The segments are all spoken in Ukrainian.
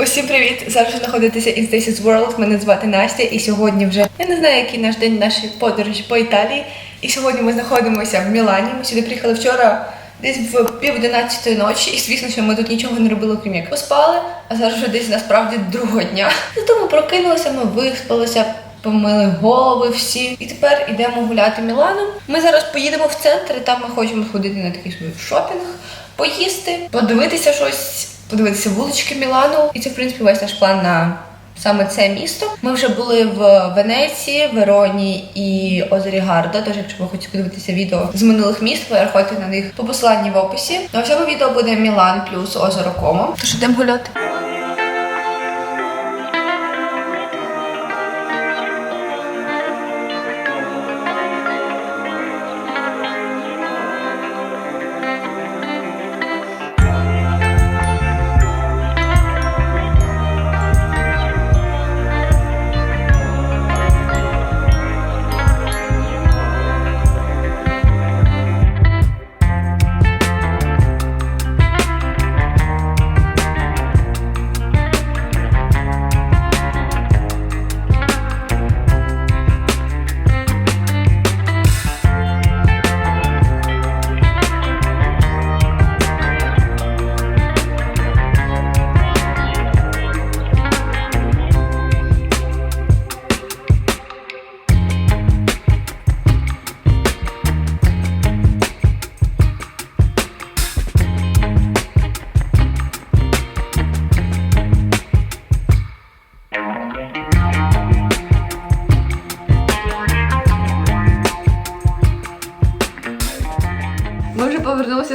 Усім привіт! Ви знаходитеся in Stacy's World. Мене звати Настя, і сьогодні вже я не знаю, який наш день нашої подорожі по Італії. І сьогодні ми знаходимося в Мілані. Ми сюди приїхали вчора десь в пів одинадцятої ночі. І звісно, що ми тут нічого не робили, крім як поспали. А зараз вже десь насправді другого дня. Зато ми прокинулися, ми виспалися. Помили голови всі, і тепер йдемо гуляти Міланом. Ми зараз поїдемо в центр, і там ми хочемо сходити на такий собі шопінг, поїсти, подивитися щось, подивитися вулички Мілану. І це, в принципі, весь наш план на саме це місто. Ми вже були в Венеції, Вероні і озері Гарда. Тож, якщо ви хочете подивитися відео з минулих міст, переходьте на них по посиланні в описі. На всьому відео буде Мілан плюс озеро Комо. Тож йдемо гуляти.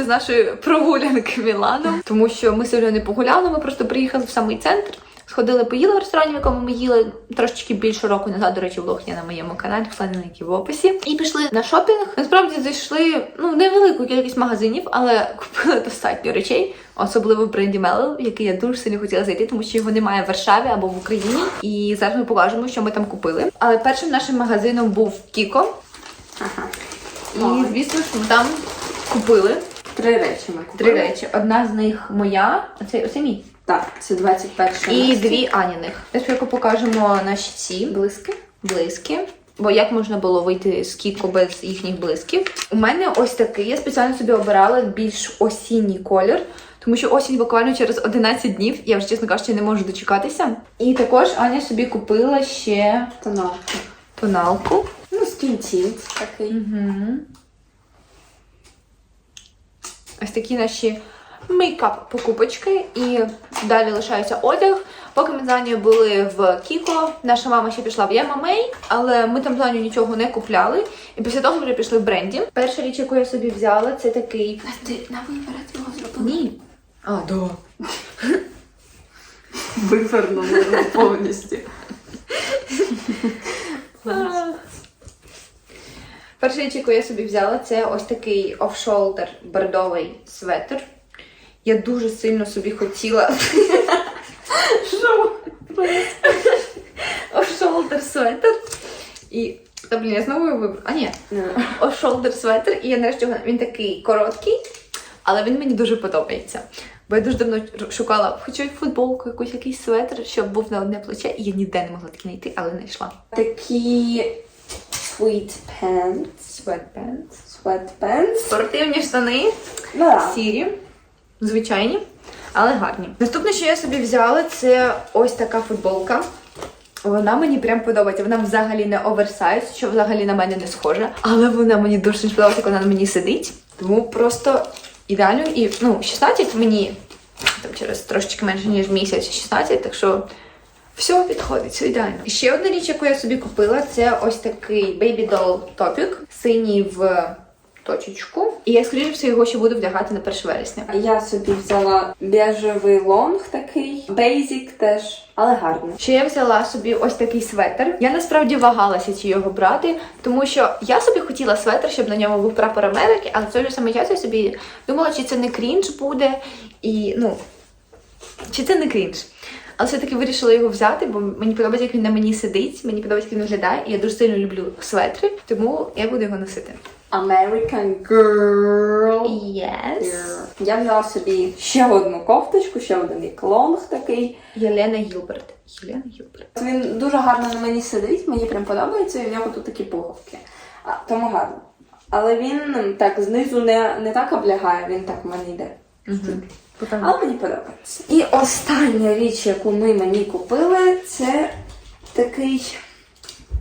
З нашої прогулянки Міланом, тому що ми сьогодні не погуляли, ми просто приїхали в самий центр. Сходили, поїли в ресторані, в якому ми їли трошечки більше року назад. До речі, влог є на моєму каналі, посилання на в описі. І пішли на шопінг. Насправді зайшли ну в невелику кількість магазинів, але купили достатньо речей, особливо в бренді в який я дуже сильно хотіла зайти, тому що його немає в Варшаві або в Україні. І зараз ми покажемо, що ми там купили. Але першим нашим магазином був Кіко. Ага. І звісно, що ми там купили Три речі ми купили. три речі. Одна з них моя, оце, оце мій. Так, це 21 І дві Аніних. Спочатку покажемо наші ці блиски. блиски. Бо як можна було вийти з кіко без їхніх блисків? У мене ось такий. Я спеціально собі обирала більш осінній колір, тому що осінь буквально через 11 днів. Я вже чесно кажучи, не можу дочекатися. І також Аня собі купила ще Тоналка. тоналку. Ну, Skin такий. Угу. Ось такі наші мейкап покупочки. І далі лишається одяг. Поки ми з Анією були в Кіко, наша мама ще пішла в Ямамей, але ми там з Анією нічого не купляли. І після того ми вже пішли в бренді. Перша річ, яку я собі взяла, це такий. Ти на виперед його зробила? Ні. А, да. Вивернули повністю. Перша річ, яку я собі взяла, це ось такий офшолдер бордовий светр. Я дуже сильно собі хотіла офшолдер светр. І. Та блін, я знову його вибрала. А ні, офшолдер светр, і я нарешті він такий короткий, але він мені дуже подобається. Бо я дуже давно шукала, хочу футболку, якусь якийсь светр, щоб був на одне плече, і я ніде не могла такий знайти, але знайшла. Такі sweet pants. Sweatpants. Sweatpants. Спортивні штани, да. сірі, звичайні, але гарні. Наступне, що я собі взяла, це ось така футболка. Вона мені прям подобається. Вона взагалі не оверсайз, що взагалі на мене не схоже. Але вона мені дуже сильно сподобається, як вона на мені сидить. Тому просто ідеально. І ну, 16 мені там через трошечки менше, ніж місяць, 16, так що все підходить, все ідеально. Ще одна річ, яку я собі купила, це ось такий Baby Doll топік, синій в точечку. І я, скоріше все, його ще буду вдягати на 1 вересня. Я собі взяла бежевий лонг такий, basic теж, але гарно. Ще я взяла собі ось такий светр. Я насправді вагалася, чи його брати, тому що я собі хотіла светр, щоб на ньому був прапор Америки, але в той же самий час я собі думала, чи це не крінж буде, і ну чи це не крінж. Але все-таки вирішила його взяти, бо мені подобається, як він на мені сидить, мені подобається, як він виглядає, і я дуже сильно люблю светри, тому я буду його носити. American Girl. Yes. Я взяла собі ще одну кофточку, ще один як лонг такий. Єлена Гілберт. Єлена Гілберт. Він дуже гарно на мені сидить, мені прям подобається, і в нього тут такі пуговки. А, тому гарно. Але він так знизу не, не так облягає, він так в мене йде. Але мені подобається. І остання річ, яку ми мені купили, це такий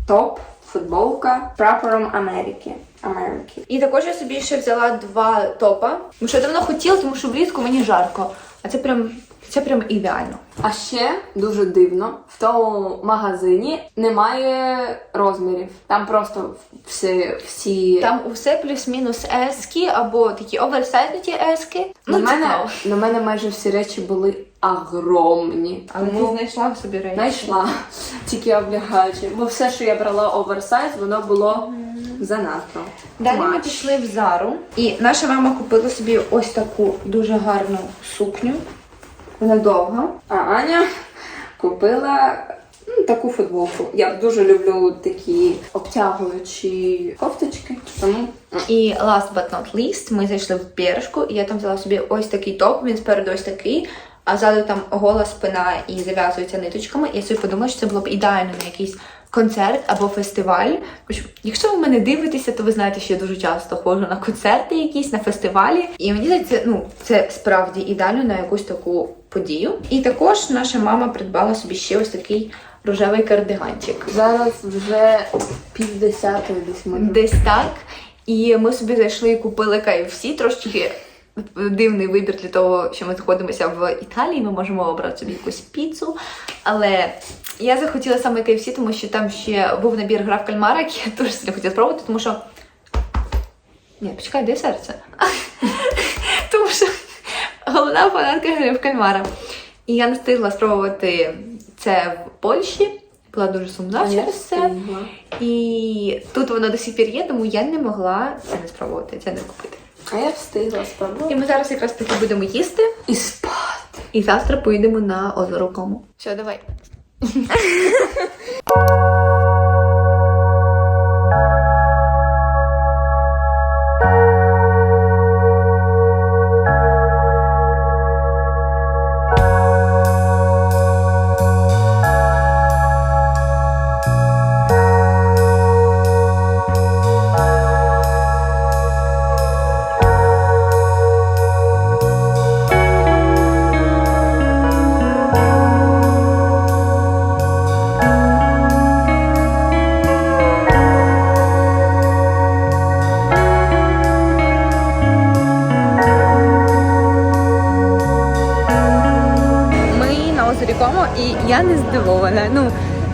топ, футболка прапором Америки. Америки. І також я собі ще взяла два топа. Тому що я давно хотіла, тому що влітку мені жарко. А це прям це прям ідеально. А ще дуже дивно, в тому магазині немає розмірів. Там просто всі. всі... Там усе плюс-мінус ески або такі оверсайзні ески. на, мене, цікаво. на мене майже всі речі були огромні. Але ти знайшла собі речі. знайшла тільки облягаючі. Бо все, що я брала оверсайз, воно було занадто. Далі ми пішли в Зару, і наша мама купила собі ось таку дуже гарну сукню. Вона довга. А Аня купила ну, таку футболку. Я дуже люблю такі обтягуючі кофточки, тому І last but not least, ми зайшли в піршку, і я там взяла собі ось такий топ, він спереду ось такий, а ззаду там гола спина і зав'язується ниточками. І я собі подумала, що це було б ідеально на якийсь концерт або фестиваль. Якщо ви мене дивитеся, то ви знаєте, що я дуже часто ходжу на концерти якісь, на фестивалі. І мені здається, ну це справді ідеально на якусь таку подію. І також наша мама придбала собі ще ось такий рожевий кардиганчик. зараз вже пів десятої десь ми. Десь так. І ми собі зайшли і купили KFC, трошки дивний вибір для того, що ми знаходимося в Італії. Ми можемо обрати собі якусь піцу. Але я захотіла саме KFC, тому що там ще був набір гра в кальмара, який я дуже сильно хотіла спробувати, тому що. Ні, почекай, де серце? тому що головна фанатка гри в кальмара. І я не встигла спробувати це в Польщі. Була дуже сумна А через це. І тут воно до сих пір є, тому я не могла це не спробувати, це не купити. А я встигла І ми зараз якраз таки будемо їсти, І спати. і завтра поїдемо на озеро Кому. Все, давай. і я не здивована. Ну,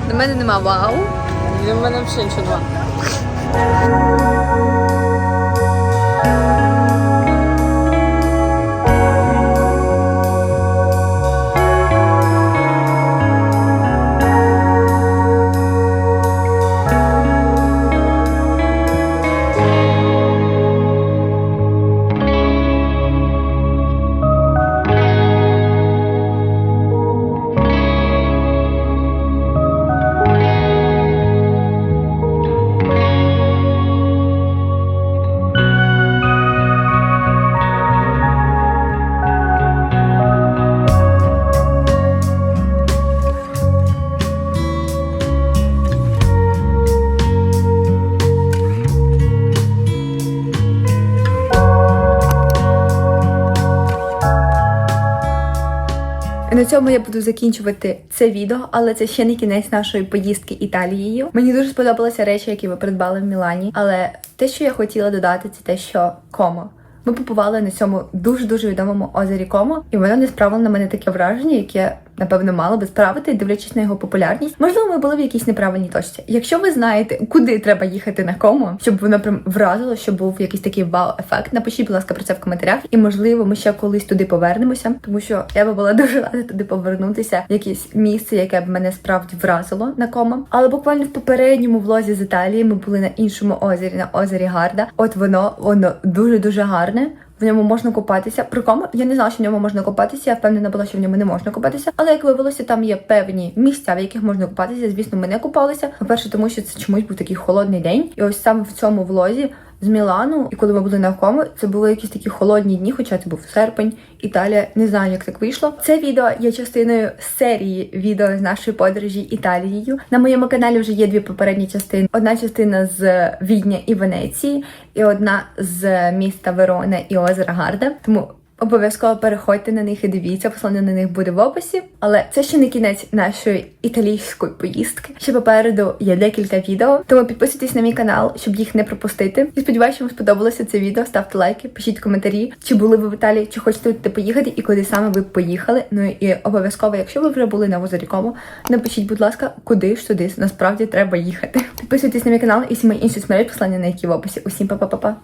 до мене нема вау. Для мене взагалі нічого. На цьому я буду закінчувати це відео, але це ще не кінець нашої поїздки Італією. Мені дуже сподобалися речі, які ви придбали в Мілані. Але те, що я хотіла додати, це те, що комо. Ми побували на цьому дуже дуже відомому озері Комо, і воно не справило на мене таке враження, яке напевно мало би справити, дивлячись на його популярність. Можливо, ми були в якійсь неправильній точці. Якщо ви знаєте, куди треба їхати на Комо, щоб воно прям вразило, щоб був якийсь такий вау-ефект, напишіть, будь ласка, про це в коментарях. І можливо, ми ще колись туди повернемося, тому що я би була дуже рада туди повернутися, в якесь місце, яке б мене справді вразило на Комо. Але буквально в попередньому влозі з Італії ми були на іншому озері, на озері Гарда. От воно, воно дуже дуже гарне. В ньому можна купатися. При кому я не знала, що в ньому можна купатися. Я впевнена була, що в ньому не можна купатися. Але як виявилося, там є певні місця, в яких можна купатися. Звісно, ми не купалися. По-перше, тому що це чомусь був такий холодний день, і ось саме в цьому влозі з Мілану, і коли ми були на кому, це були якісь такі холодні дні, хоча це був серпень, Італія. Не знаю, як так вийшло. Це відео є частиною серії відео з нашої подорожі Італією. На моєму каналі вже є дві попередні частини: одна частина з Відня і Венеції, і одна з міста Верона і озера Гарда. Тому Обов'язково переходьте на них і дивіться, посилання на них буде в описі. Але це ще не кінець нашої італійської поїздки. Ще попереду є декілька відео. Тому підписуйтесь на мій канал, щоб їх не пропустити. І сподіваюся, що вам сподобалося це відео. Ставте лайки, пишіть коментарі, чи були ви в Італії, чи хочете туди поїхати, і куди саме ви поїхали. Ну і обов'язково, якщо ви вже були на озері напишіть, будь ласка, куди ж туди насправді треба їхати. Підписуйтесь на мій канал і всі мої інші смерті, посилання на які в описі. Усім па-па-па-па.